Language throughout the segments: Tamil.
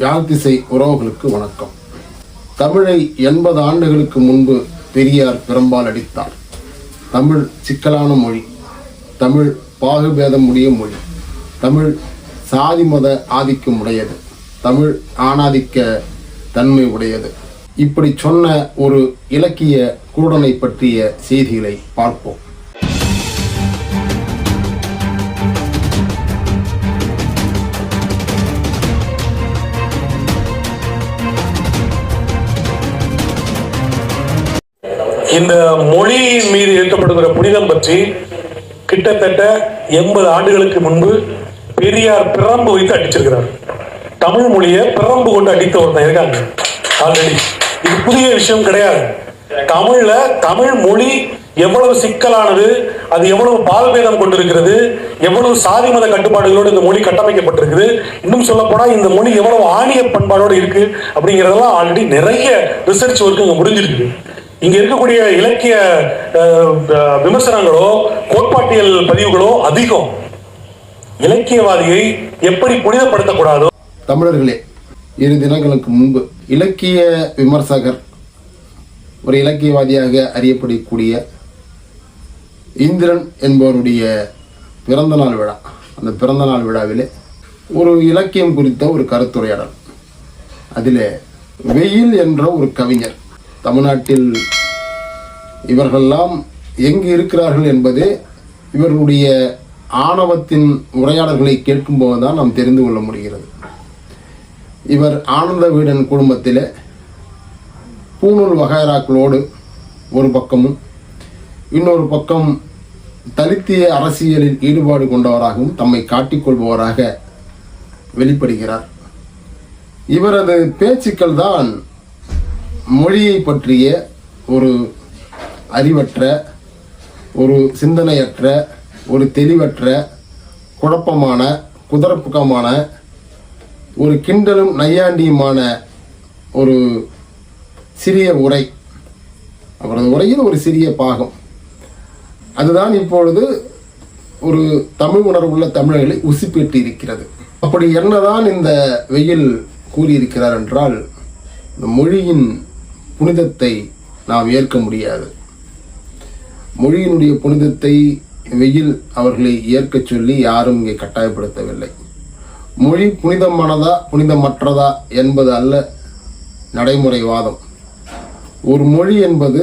யாழ்த்திசை உறவுகளுக்கு வணக்கம். தமிழை எண்பது ஆண்டுகளுக்கு முன்பு பெரியார் பெரும்பால் அடித்தார். தமிழ் சிக்கலான மொழி தமிழ் பாகுபேதம் உடைய மொழி தமிழ் சாதி மத ஆதிக்கம் உடையது தமிழ் ஆணாதிக்க தன்மை உடையது. இப்படி சொன்ன ஒரு இலக்கிய குருடனை பற்றிய செய்திகளை பார்ப்போம். இந்த மொழியின் மீது ஏற்றப்படுகிற புனிதம் பற்றி கிட்டத்தட்ட எண்பது ஆண்டுகளுக்கு முன்பு பெரியார் பிரம்பு வைத்து அடிச்சிருக்கிறார். தமிழ் மொழியை பிரம்பு கொண்டு அடித்த ஒருத்தன் இருக்காங்க. ஆல்ரெடி இது புதிய விஷயம் கிடையாது. தமிழ்ல தமிழ் மொழி எவ்வளவு சிக்கலானது அது எவ்வளவு பால்பேதம் கொண்டிருக்கிறது எவ்வளவு சாதி மத கட்டுப்பாடுகளோடு இந்த மொழி கட்டமைக்கப்பட்டிருக்குது இன்னும் சொல்ல போனா இந்த மொழி எவ்வளவு ஆணிய பண்பாடோடு இருக்கு அப்படிங்கறதெல்லாம் ஆல்ரெடி நிறைய ரிசர்ச் ஒர்க் இங்க முடிஞ்சிருக்கு இங்க இருக்கக்கூடிய இலக்கிய அஹ், விமர்சனங்களோ கோட்பாட்டியல் பதிவுகளோ அதிகம். இலக்கியவாதியை எப்படி புனிதப்படுத்தக்கூடாதோ? தமிழர்களே இரு தினங்களுக்கு முன்பு இலக்கிய விமர்சகர் ஒரு இலக்கியவாதியாக அறியப்படக்கூடிய இந்திரன் என்பவருடைய பிறந்தநாள் விழா. அந்த பிறந்தநாள் விழாவிலே ஒரு இலக்கியம் குறித்த ஒரு கருத்துரையாடல். அதிலே வெயில் என்ற ஒரு கவிஞர் தமிழ்நாட்டில் இவர்களெல்லாம் எங்கு இருக்கிறார்கள் என்பது இவர்களுடைய ஆணவத்தின் உரையாடல்களை கேட்கும்போது தான் நாம் தெரிந்து கொள்ள முடிகிறது. இவர் ஆனந்த வீடன் குடும்பத்தில் பூணூல் வகைராக்களோடு ஒரு பக்கமும் இன்னொரு பக்கம் தலித்திய அரசியலில் ஈடுபாடு கொண்டவராகவும் தம்மை காட்டிக்கொள்பவராக வெளிப்படுகிறார். இவரது பேச்சுக்கள் தான் மொழியை பற்றிய ஒரு அறிவற்ற ஒரு சிந்தனையற்ற ஒரு தெளிவற்ற குழப்பமான குதர்ப்புக்கமான ஒரு கிண்டலும் நையாண்டியுமான ஒரு சிறிய உரை. அவரது உரையில் ஒரு சிறிய பாகம். அதுதான் இப்பொழுது ஒரு தமிழ் உணர்வுள்ள தமிழர்களை உசுப்பிட்டு இருக்கிறது அப்படி என்னதான் இந்த வெயில் கூறியிருக்கிறார் என்றால் இந்த மொழியின் புனிதத்தை நாம் ஏற்க முடியாது. மொழியினுடைய புனிதத்தை வெயில் அவர்களை ஏற்கச் சொல்லி யாரும் இங்கே கட்டாயப்படுத்தவில்லை. மொழி புனிதமானதா புனிதமற்றதா என்பது அல்ல நடைமுறைவாதம். ஒரு மொழி என்பது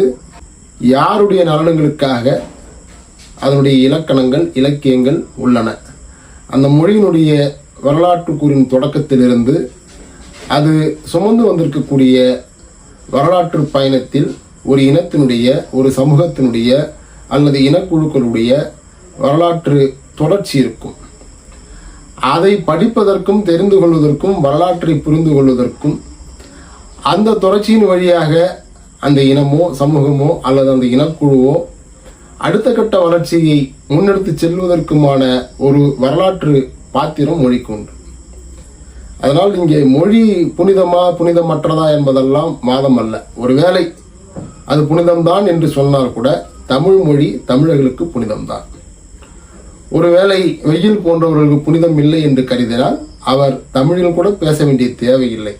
யாருடைய நலன்களுக்காக அதனுடைய இலக்கணங்கள் இலக்கியங்கள் உள்ளன. அந்த மொழியினுடைய வரலாற்று கூறின் தொடக்கத்திலிருந்து அது சுமந்து வந்திருக்கக்கூடிய வரலாற்று பயணத்தில் ஒரு இனத்தினுடைய ஒரு சமூகத்தினுடைய அல்லது இனக்குழுக்களுடைய வரலாற்று தொடர்ச்சி இருக்கும். அதை படிப்பதற்கும் தெரிந்து கொள்வதற்கும் வரலாற்றை புரிந்து கொள்வதற்கும் அந்த தொடர்ச்சியின் வழியாக அந்த இனமோ சமூகமோ அல்லது அந்த இனக்குழுவோ அடுத்த கட்ட வளர்ச்சியை முன்னெடுத்து செல்வதற்குமான ஒரு வரலாற்று பாத்திரம் மொழிக்கொண்டு அதனால் இங்கே மொழி புனிதமா புனிதமற்றதா என்பதெல்லாம் வாதம் அல்ல. ஒருவேளை அது புனிதம்தான் என்று சொன்னால் கூட தமிழ் மொழி தமிழர்களுக்கு புனிதம்தான். ஒருவேளை வெயில் போன்றவர்களுக்கு புனிதம் இல்லை என்று கருதினால் அவர் தமிழில் கூட பேச வேண்டிய தேவையில்லை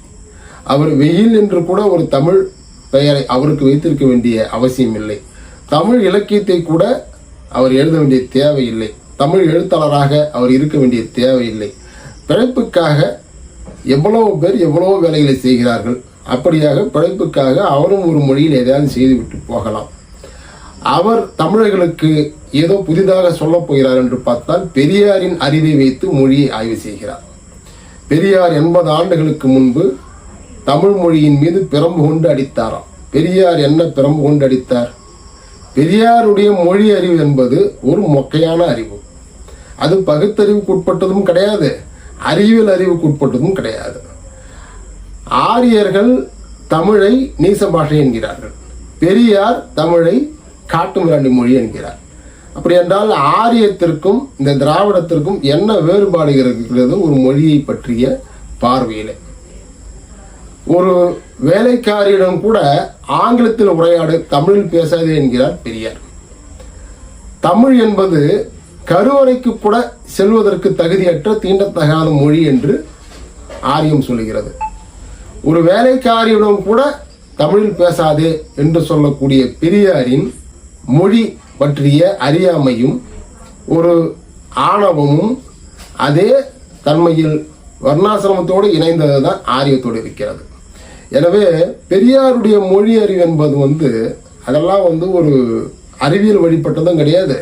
அவர் வெயில் என்று கூட ஒரு தமிழ் பெயரை அவருக்கு வைத்திருக்க வேண்டிய அவசியம் இல்லை. தமிழ் இலக்கியத்தை கூட அவர் எழுத வேண்டிய தேவையில்லை தமிழ் எழுத்தாளராக அவர் இருக்க வேண்டிய தேவையில்லை பிழைப்புக்காக எவ்வளவு பேர் எவ்வளவோ வேலைகளை செய்கிறார்கள். அப்படியாக பிழைப்புக்காக அவரும் ஒரு மொழியில் எதையாவது செய்துவிட்டு போகலாம். அவர் தமிழர்களுக்கு ஏதோ புதிதாக சொல்லப் போகிறார் என்று பார்த்தால் பெரியாரின் அறிவை வைத்து மொழியை ஆய்வு செய்கிறார். பெரியார் எண்பது ஆண்டுகளுக்கு முன்பு தமிழ் மொழியின் மீது பிரம்பு கொண்டு அடித்தாராம். பெரியார் என்ன பிரம்பு கொண்டு அடித்தார்? பெரியாருடைய மொழி அறிவு என்பது ஒரு மொக்கையான அறிவு. அது பகுத்தறிவுக்கு உட்பட்டதும் கிடையாது. அறிவியல் அறிவுக்கு உட்பட்டதும் கிடையாது. ஆரியர்கள் தமிழை நீச பாஷை என்கிறார்கள். பெரியார் தமிழை காட்டு மிராண்டி மொழி என்கிறார். அப்படி என்றால் ஆரியத்திற்கும் இந்த திராவிடத்திற்கும் என்ன வேறுபாடு இருக்கிறது? ஒரு மொழியை பற்றிய பார்வையில். ஒரு வேலைக்காரியிடம் கூட ஆங்கிலத்தில் உரையாடு தமிழில் பேசாதே என்கிறார் பெரியார். தமிழ் என்பது கருவறைக்கு கூட செல்வதற்கு தகுதியற்ற தீண்டத்தகாத மொழி என்று ஆரியம் சொல்லுகிறது. ஒரு வேலைக்காரியிடம் கூட தமிழில் பேசாதே என்று சொல்லக்கூடிய பெரியாரின் மொழி பற்றிய அறியாமையும் ஒரு ஆணவமும் அதே தன்மையில் வர்ணாசிரமத்தோடு இணைந்தது தான் ஆரியத்தோடு இருக்கிறது. எனவே பெரியாருடைய மொழி அறிவு என்பது வந்து அதெல்லாம் வந்து ஒரு அறிவியல் வழிபட்டதும் கிடையாது.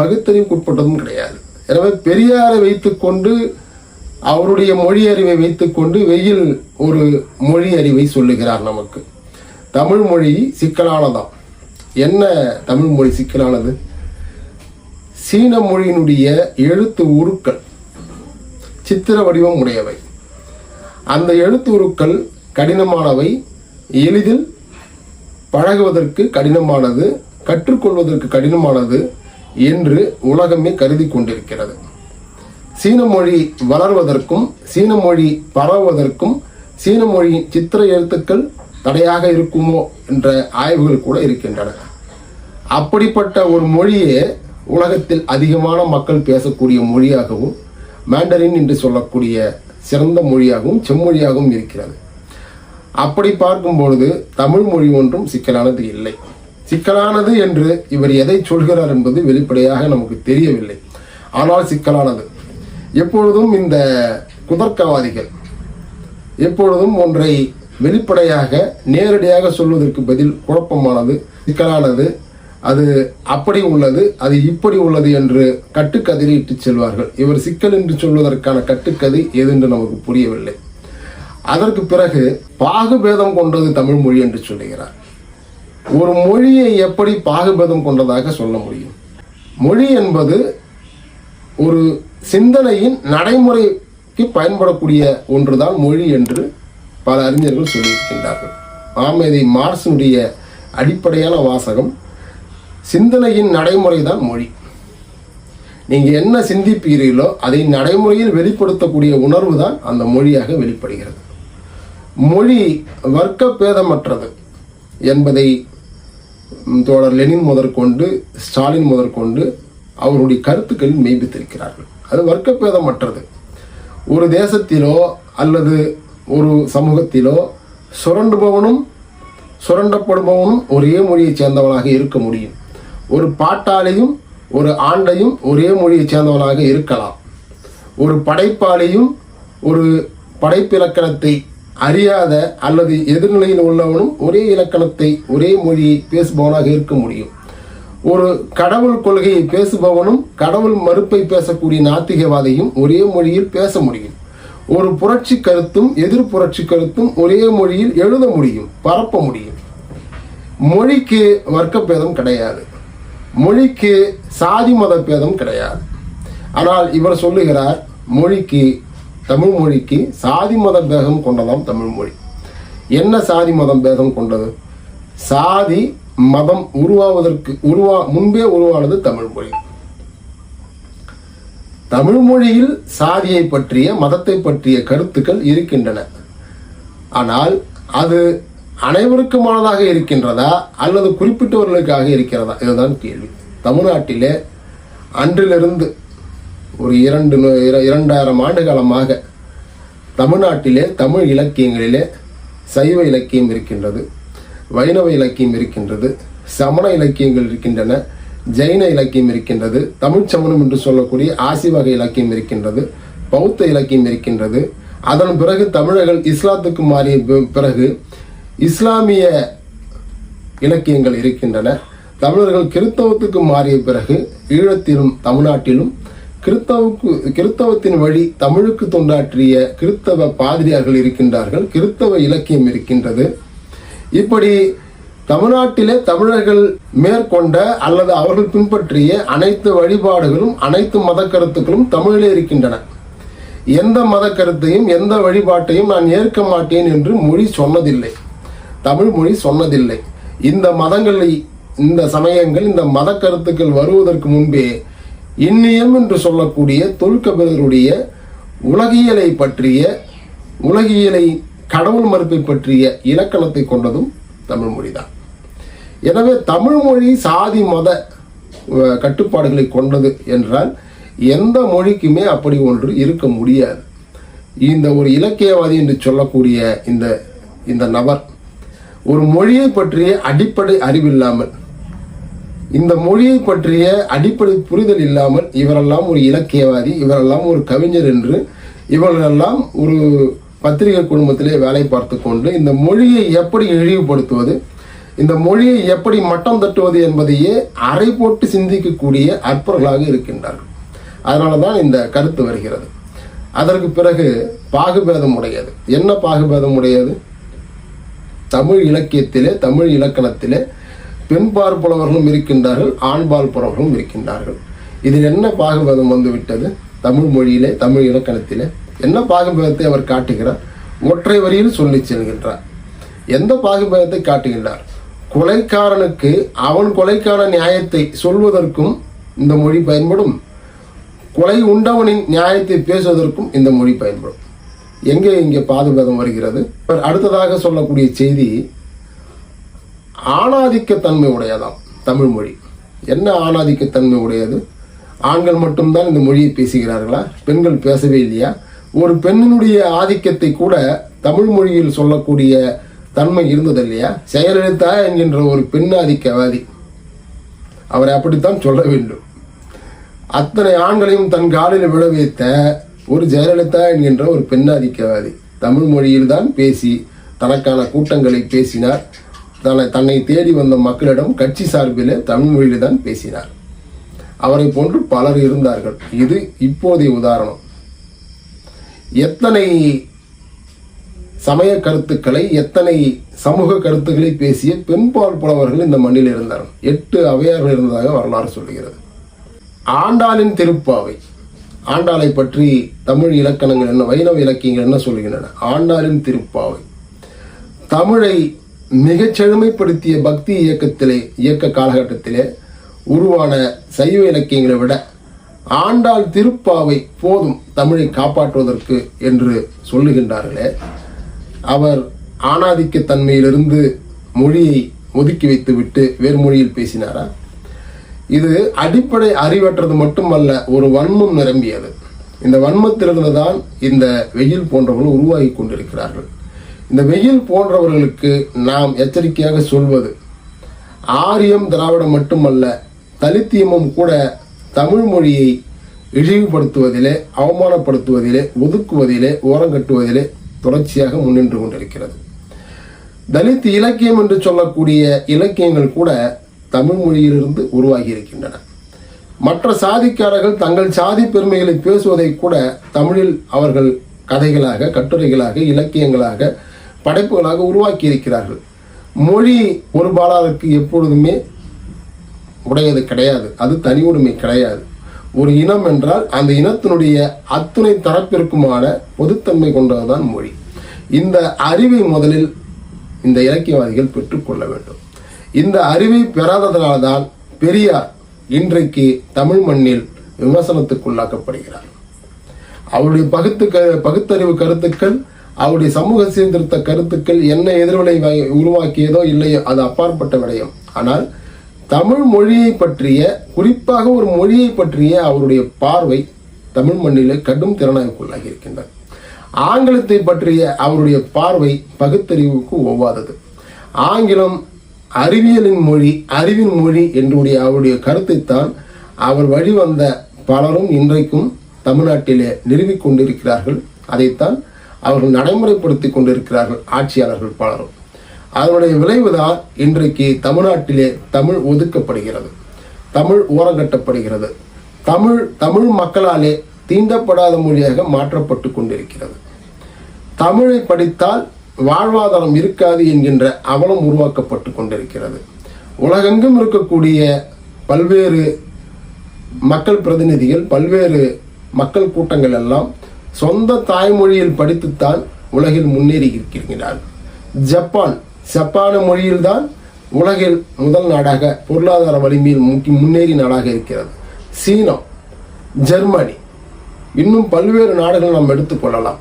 பகுத்தறிவுக்குட்பட்டதும் கிடையாது. எனவே பெரியாரை வைத்துக்கொண்டு அவருடைய மொழி அறிவை வைத்துக்கொண்டு வெயில் ஒரு மொழி அறிவை சொல்லுகிறார் நமக்கு. தமிழ் மொழி சிக்கலானதான் என்ன தமிழ் மொழி சிக்கலானது? சீன மொழியினுடைய எழுத்து உருக்கள் சித்திர வடிவம் உடையவை. அந்த எழுத்து உருக்கள் கடினமானவை. எளிதில் பழகுவதற்கு கடினமானது கற்றுக்கொள்வதற்கு கடினமானது. என்று உலகமே கருதி கொண்டிருக்கிறது. சீன மொழி வளர்வதற்கும் சீன மொழி பரவுவதற்கும் சீன மொழியின் சித்திர எழுத்துக்கள் தடையாக இருக்குமோ என்ற ஆய்வுகள் கூட இருக்கின்றன. அப்படிப்பட்ட ஒரு மொழியே உலகத்தில் அதிகமான மக்கள் பேசக்கூடிய மொழியாகவும் மேண்டரின் என்று சொல்லக்கூடிய சிறந்த மொழியாகவும் செம்மொழியாகவும் இருக்கிறது. அப்படி பார்க்கும் பொழுது தமிழ் மொழி ஒன்றும் சிக்கலானது இல்லை. சிக்கலானது என்று இவர் எதை சொல்கிறார் என்பது வெளிப்படையாக நமக்கு தெரியவில்லை. ஆனால் சிக்கலானது. எப்பொழுதும் இந்த குதர்க்கவாதிகள் எப்பொழுதும் ஒன்றை வெளிப்படையாக நேரடியாக சொல்வதற்கு பதில் குழப்பமானது சிக்கலானது. அது அப்படி உள்ளது அது இப்படி உள்ளது என்று கட்டுக்கதையில் இட்டு செல்வார்கள். இவர் சிக்கல் என்று சொல்வதற்கான கட்டுக்கதை எதென்று நமக்கு புரியவில்லை. அதற்கு பிறகு பாகுபேதம் கொண்டது தமிழ் மொழி என்று சொல்லுகிறார். ஒரு மொழியை எப்படி பாகுபேதம் கொண்டதாக சொல்ல முடியும்? மொழி என்பது ஒரு சிந்தனையின் நடைமுறைக்கு பயன்படக்கூடிய ஒன்றுதான் மொழி என்று பல அறிஞர்கள் சொல்லியிருக்கின்றார்கள். ஆம் இதை மார்ஸினுடைய அடிப்படையான வாசகம் சிந்தனையின் நடைமுறை தான் மொழி. நீங்கள் என்ன சிந்திப்பீர்களோ அதை நடைமுறையில் வெளிப்படுத்தக்கூடிய உணர்வு தான் அந்த மொழியாக வெளிப்படுகிறது. மொழி வர்க்க பேதமற்றது என்பதை தோழர் லெனின் முதற்கொண்டு ஸ்டாலின் முதற்கொண்டு அவருடைய கருத்துக்கள் மெய்ப்பித்திருக்கிறார்கள் அது வர்க்கபேதமற்றது. ஒரு தேசத்திலோ அல்லது ஒரு சமூகத்திலோ சுரண்டுபவனும் சுரண்டப்படுபவனும் ஒரே மொழியைச் சேர்ந்தவனாக இருக்க முடியும். ஒரு பாட்டாளியும் ஒரு ஆண்டையும் ஒரே மொழியைச் சேர்ந்தவனாக இருக்கலாம். ஒரு படைப்பாளியும் ஒரு படைப்பிலக்கணத்தை அறியாத அல்லது எதிர்நிலையில் உள்ளவனும் ஒரே இலக்கணத்தை ஒரே மொழியை பேசுபவனாக இருக்க முடியும். ஒரு கடவுள் கொள்கையை பேசுபவனும் கடவுள் மறுப்பை பேசக்கூடிய நாத்திகவாதியும் ஒரே மொழியில் பேச முடியும். ஒரு புரட்சி கருத்தும் எதிர் புரட்சி கருத்தும் ஒரே மொழியில் எழுத முடியும் பரப்ப முடியும். மொழிக்கு வர்க்கபேதம் கிடையாது. மொழிக்கு சாதி மத பேதம் கிடையாது. ஆனால் இவர் சொல்லுகிறார் மொழிக்கு தமிழ் மொழிக்கு சாதி மத பேதம் கொண்டதாம் தமிழ் மொழி. என்ன சாதி மதம் பேதம் கொண்டது? சாதி மதம் உருவாவதற்கு உருவா முன்பே உருவானது தமிழ் மொழி. தமிழ் மொழியில் சாதியை பற்றிய மதத்தை பற்றிய கருத்துக்கள் இருக்கின்றன. ஆனால் அது அனைவருக்குமானதாக இருக்கின்றதா? அல்லது குறிப்பிட்டவர்களுக்காக இருக்கிறதா? இதுதான் கேள்வி. தமிழ்நாட்டிலே அன்றிலிருந்து ஒரு இரண்டு இரண்டாயிரம் ஆண்டு காலமாக தமிழ்நாட்டிலே தமிழ் இலக்கியங்களிலே சைவ இலக்கியம் இருக்கின்றது வைணவ இலக்கியம் இருக்கின்றது சமண இலக்கியங்கள் இருக்கின்றன ஜெயின இலக்கியம் இருக்கின்றது தமிழ் சமணம் என்று சொல்லக்கூடிய ஆசி வகை இலக்கியம் இருக்கின்றது பௌத்த இலக்கியம் இருக்கின்றது. அதன் பிறகு தமிழர்கள் இஸ்லாத்துக்கு மாறிய பிறகு இஸ்லாமிய இலக்கியங்கள் இருக்கின்றன. தமிழர்கள் கிறித்தவத்துக்கு மாறிய பிறகு ஈழத்திலும் தமிழ்நாட்டிலும் கிறித்தவுக்கு கிறித்தவத்தின் வழி தமிழுக்கு தொண்டாற்றிய கிறித்தவ பாதிரியார்கள் இருக்கின்றார்கள் கிறித்தவ இலக்கியம் இருக்கின்றது. இப்படி தமிழ்நாட்டிலே தமிழர்கள் மேற்கொண்ட அல்லது அவர்கள் பின்பற்றிய அனைத்து வழிபாடுகளும் அனைத்து மத கருத்துக்களும் தமிழிலே இருக்கின்றன. எந்த மத கருத்தையும் எந்த வழிபாட்டையும் நான் ஏற்க மாட்டேன் என்று மொழி சொன்னதில்லை. தமிழ் மொழி சொன்னதில்லை. இந்த மதங்களை இந்த சமயங்கள் இந்த மத கருத்துக்கள் வருவதற்கு முன்பே இன்னியம் என்று சொல்லக்கூடிய தொல்கபிலருடைய உலகியலை பற்றிய உலகியலை கடவுள் மறுப்பை பற்றிய இலக்கணத்தை கொண்டதும் தமிழ் மொழிதான். எனவே தமிழ் மொழி சாதி மத கட்டுப்பாடுகளை கொண்டது என்றால் எந்த மொழிக்குமே அப்படி ஒன்று இருக்க முடியாது. இந்த ஒரு இலக்கியவாதி என்று சொல்லக்கூடிய இந்த இந்த நபர் ஒரு மொழியை பற்றிய அடிப்படை அறிவில்லாமல் இந்த மொழியை பற்றிய அடிப்படை புரிதல் இல்லாமல் இவரெல்லாம் ஒரு இலக்கியவாதி இவரெல்லாம் ஒரு கவிஞர் என்று இவர்களெல்லாம் ஒரு பத்திரிகை குடும்பத்திலே வேலை பார்த்து கொண்டு இந்த மொழியை எப்படி இழிவுபடுத்துவது இந்த மொழியை எப்படி மட்டம் தட்டுவது என்பதையே அறை போட்டு சிந்திக்கக்கூடிய அற்பர்களாக இருக்கின்றார்கள். அதனால தான் இந்த கருத்து வருகிறது. அதற்கு பிறகு பாகுபேதம் உடையது. என்ன பாகுபேதம் உடையது? தமிழ் இலக்கியத்திலே தமிழ் இலக்கணத்திலே பெண்பால் புலவர்களும் இருக்கின்றார்கள் ஆண்பால் புலவர்களும் இருக்கின்றார்கள். இதில் என்ன பாகுபேதம் வந்துவிட்டது? தமிழ் மொழியிலே தமிழ் இலக்கணத்திலே என்ன பாகுபதத்தை அவர் காட்டுகிறார்? ஒற்றை வரியில் சொல்லி செல்கின்றார். எந்த பாகுபேதத்தை காட்டுகின்றார்? கொலைக்காரனுக்கு அவன் கொலைக்கான நியாயத்தை சொல்வதற்கும் இந்த மொழி பயன்படும். கொலை உண்டவனின் நியாயத்தை பேசுவதற்கும் இந்த மொழி பயன்படும். எங்கே இங்கே பாதுபேதம் வருகிறது? அடுத்ததாக சொல்லக்கூடிய செய்தி ஆணாதிக்கத்தன்மை உடையதாம் தமிழ் மொழி. என்ன ஆணாதிக்கத்தன்மை உடையது ஆண்கள் மட்டும்தான் இந்த மொழியை பேசுகிறார்களா? பெண்கள் பேசவே இல்லையா? ஒரு பெண்ணினுடைய ஆதிக்கத்தை கூட தமிழ் மொழியில் சொல்லக்கூடிய தன்மை இருந்தது இல்லையா செயலலிதா என்கின்ற ஒரு பெண் ஆதிக்கவாதி. அவரை அப்படித்தான் சொல்ல வேண்டும். அத்தனை ஆண்களையும் தன் காலில் விழ வைத்த ஒரு ஜெயலலிதா என்கின்ற ஒரு பெண்ணாதிக்கவாதி தமிழ் மொழியில்தான் பேசி தனக்கான கூட்டங்களை பேசினார். தன்னை தன்னை தேடி வந்த மக்களிடம் கட்சி சார்பிலே தமிழ் மொழியில் தான் பேசினார். அவரை போன்று பலர் இருந்தார்கள். இது இப்போதைய உதாரணம். எத்தனை சமய கருத்துக்களை எத்தனை சமூக கருத்துக்களை பேசிய பெண்பால் புலவர்கள் இந்த மண்ணில் இருந்தார்கள் எட்டு அவையார்கள் இருந்ததாக வரலாறு சொல்லுகிறது. ஆண்டாளின் திருப்பாவை. ஆண்டாளை பற்றி தமிழ் இலக்கணங்கள் என்ன வைணவ இலக்கியங்கள் என்ன சொல்கின்றன ஆண்டாளின் திருப்பாவை. தமிழை மிகச் செழுமைப்படுத்திய பக்தி இயக்கத்திலே இயக்க காலகட்டத்திலே உருவான சைவ இலக்கியங்களை விட ஆண்டாள் திருப்பாவை போதும் தமிழை காப்பாற்றுவதற்கு என்று சொல்லுகின்றார்களே. அவர் ஆணாதிக்க தன்மையிலிருந்து மொழியை ஒதுக்கி வைத்துவிட்டு வேறு மொழியில் பேசினாரா? இது அடிப்படை அறிவற்றது மட்டுமல்ல ஒரு வன்மம் நிரம்பியது. இந்த வன்மத்திலிருந்து தான் இந்த வெயில் போன்றவர்கள் உருவாகி கொண்டிருக்கிறார்கள். இந்த வெயில் போன்றவர்களுக்கு நாம் எச்சரிக்கையாக சொல்வது ஆரியம் திராவிடம் மட்டுமல்ல தலித்தியமும் கூட தமிழ் மொழியை இழிவுபடுத்துவதிலே அவமானப்படுத்துவதிலே ஒதுக்குவதிலே ஓரங்கட்டுவதிலே தொடர்ச்சியாக முன்னின்று கொண்டிருக்கிறது. தலித் இலக்கியம் என்று சொல்லக்கூடிய இலக்கியங்கள் கூட தமிழ் மொழியிலிருந்து உருவாகி இருக்கின்றன மற்ற சாதிக்காரர்கள் தங்கள் சாதி பெருமைகளை பேசுவதை கூட தமிழில் அவர்கள் கதைகளாக கட்டுரைகளாக இலக்கியங்களாக படைப்புகளாக உருவாக்கி இருக்கிறார்கள் மொழி ஒரு பாலாருக்கு எப்பொழுதுமே உடையது கிடையாது. அது தனி உரிமை கிடையாது. ஒரு இனம் என்றால் அந்த இனத்தினுடைய அத்துணை தரப்பிற்குமான பொதுத்தன்மை கொண்டதுதான் மொழி. இந்த அறிவை முதலில் இந்த இலக்கியவாதிகள் பெற்றுக்கொள்ள வேண்டும். இந்த அறிவை பெறாததனால்தான் பெரியார் இன்றைக்கு தமிழ் மண்ணில் விமர்சனத்துக்குள்ளாக்கப்படுகிறார். அவருடைய பகுத்து க- பகுத்தறிவு கருத்துக்கள் அவருடைய சமூக சீர்திருத்த கருத்துக்கள் என்ன எதிர்வினை உருவாக்கியதோ இல்லையோ அது அப்பாற்பட்ட விடயம். ஆனால் தமிழ் மொழியை பற்றிய குறிப்பாக ஒரு மொழியை பற்றிய அவருடைய பார்வை தமிழ் மண்ணிலே கடும் திறனாய்வுக்குள்ளாகி இருக்கின்றது. ஆங்கிலத்தை பற்றிய அவருடைய பார்வை பகுத்தறிவுக்கு ஒவ்வாதது. ஆங்கிலம் அறிவியலின் மொழி அறிவின் மொழி என்றுடைய அவருடைய கருத்தைத்தான் அவர் வழிவந்த பலரும் இன்றைக்கும் தமிழ்நாட்டிலே நிறுவிக் கொண்டிருக்கிறார்கள். அதைத்தான் அவர்கள் நடைமுறைப்படுத்தி கொண்டிருக்கிறார்கள் ஆட்சியாளர்கள் பலரும். அதனுடைய விளைவுதான் இன்றைக்கு தமிழ்நாட்டிலே தமிழ் ஒதுக்கப்படுகிறது. தமிழ் ஓரங்கட்டப்படுகிறது தமிழ் தமிழ் மக்களாலே தீண்டப்படாத மொழியாக மாற்றப்பட்டு கொண்டிருக்கிறது. தமிழை படித்தால் வாழ்வாதாரம் இருக்காது என்கின்ற அவலம் உருவாக்கப்பட்டு கொண்டிருக்கிறது. உலகெங்கும் இருக்கக்கூடிய பல்வேறு மக்கள் பிரதிநிதிகள் பல்வேறு மக்கள் கூட்டங்கள் எல்லாம் சொந்த தாய்மொழியில் படித்துத்தான் உலகில் முன்னேறி இருக்கிறார்கள் ஜப்பான் ஜப்பான மொழியில்தான் உலகில் முதல் நாடாக பொருளாதார வலிமையில் முக்கி முன்னேறி நாடாக இருக்கிறது. சீனம் ஜெர்மனி இன்னும் பல்வேறு நாடுகள் நாம் எடுத்துக்கொள்ளலாம்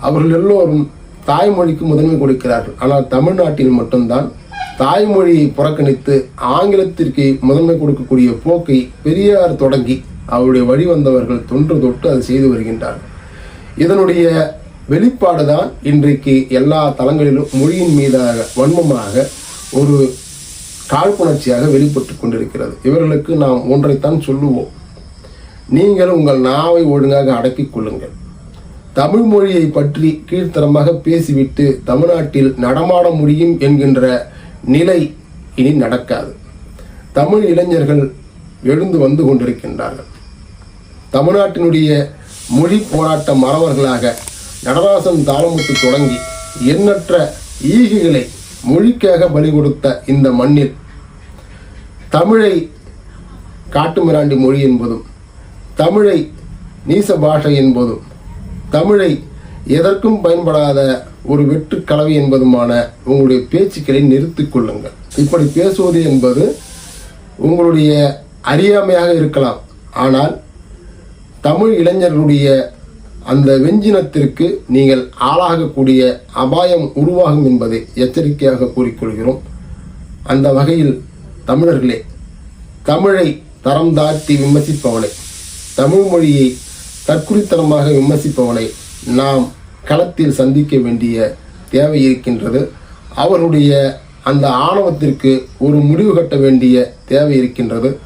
அவர்கள் எல்லோரும் தாய்மொழிக்கு முதன்மை கொடுக்கிறார்கள். ஆனால் தமிழ்நாட்டில் மட்டும்தான் தாய்மொழியை புறக்கணித்து ஆங்கிலத்திற்கு முதன்மை கொடுக்கக்கூடிய போக்கை பெரியார் தொடங்கி அவருடைய வழி வந்தவர்கள் தொன்று தொட்டு அதை செய்து வருகின்றார்கள். இதனுடைய வெளிப்பாடு தான் இன்றைக்கு எல்லா தளங்களிலும் மொழியின் மீதாக வன்மமாக ஒரு காழ்ப்புணர்ச்சியாக வெளிப்பட்டு கொண்டிருக்கிறது. இவர்களுக்கு நாம் ஒன்றைத்தான் சொல்லுவோம். நீங்கள் உங்கள் நாவை ஒழுங்காக அடக்கிக் கொள்ளுங்கள். தமிழ் மொழியை பற்றி கீழ்த்தரமாக பேசிவிட்டு தமிழ்நாட்டில் நடமாட முடியும் என்கின்ற நிலை இனி நடக்காது. தமிழ் இளைஞர்கள் எழுந்து வந்து கொண்டிருக்கின்றார்கள். தமிழ்நாட்டினுடைய மொழி போராட்ட மறவர்களாக நடராசன் தாளமுத்து தொடங்கி எண்ணற்ற ஈகிகளை மொழிக்காக பலி கொடுத்த இந்த மண்ணில் தமிழை காட்டுமிராண்டி மொழி என்பதும் தமிழை நீச பாஷை என்பதும் தமிழை எதற்கும் பயன்படாத ஒரு வெற்று கலவை என்பதுமான உங்களுடைய பேச்சுக்களை நிறுத்திக் கொள்ளுங்கள். இப்படி பேசுவது என்பது உங்களுடைய அறியாமையாக இருக்கலாம். ஆனால் தமிழ் இளைஞர்களுடைய அந்த வெஞ்சினத்திற்கு நீங்கள் ஆளாகக்கூடிய அபாயம் உருவாகும் என்பதை எச்சரிக்கையாக கூறிக்கொள்கிறோம். அந்த வகையில் தமிழர்களே தமிழை தரம் தாழ்த்தி விமர்சிப்பவனை தமிழ் மொழியை தற்குறித்தனமாக விமர்சிப்பவனை நாம் களத்தில் சந்திக்க வேண்டிய தேவை இருக்கின்றது. அவருடைய அந்த ஆணவத்திற்கு ஒரு முடிவு கட்ட வேண்டிய தேவை இருக்கின்றது.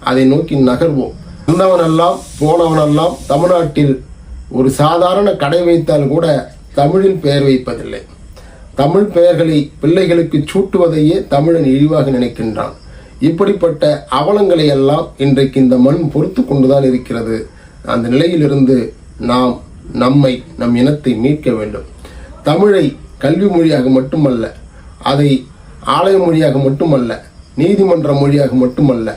அதை நோக்கி நகர்வோம். வந்தவனெல்லாம் போனவனெல்லாம் தமிழ்நாட்டில் ஒரு சாதாரண கடை வைத்தால் கூட தமிழில் பெயர் வைப்பதில்லை. தமிழ் பெயர்களை பிள்ளைகளுக்கு சூட்டுவதையே தமிழன் இழிவாக நினைக்கின்றான். இப்படிப்பட்ட அவலங்களை எல்லாம் இன்றைக்கு இந்த மண் பொறுத்து கொண்டுதான் இருக்கிறது. அந்த நிலையிலிருந்து நாம் நம்மை நம் இனத்தை மீட்க வேண்டும். தமிழை கல்வி மொழியாக மட்டுமல்ல அதை ஆலய மொழியாக மட்டுமல்ல நீதிமன்ற மொழியாக மட்டுமல்ல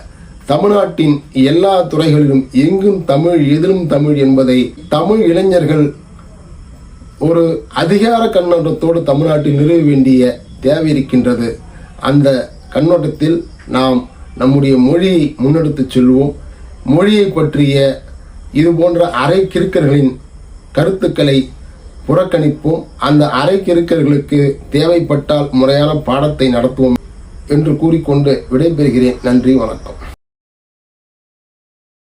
தமிழ்நாட்டின் எல்லா துறைகளிலும் எங்கும் தமிழ் எதிலும் தமிழ் என்பதை தமிழ் இளைஞர்கள் ஒரு அதிகார கண்ணோட்டத்தோடு தமிழ்நாட்டில் நிறுவ வேண்டிய தேவை இருக்கின்றது. அந்த கண்ணோட்டத்தில் நாம் நம்முடைய மொழியை முன்னெடுத்துச் செல்வோம். மொழியை பற்றிய இது போன்ற அரை கிறுக்கர்களின் கருத்துக்களை புறக்கணிப்போம். அந்த அரை கிறுக்கர்களுக்கு தேவைப்பட்டால் முறையான பாடத்தை நடத்துவோம் என்று கூறிக்கொண்டு விடைபெறுகிறேன். நன்றி வணக்கம்.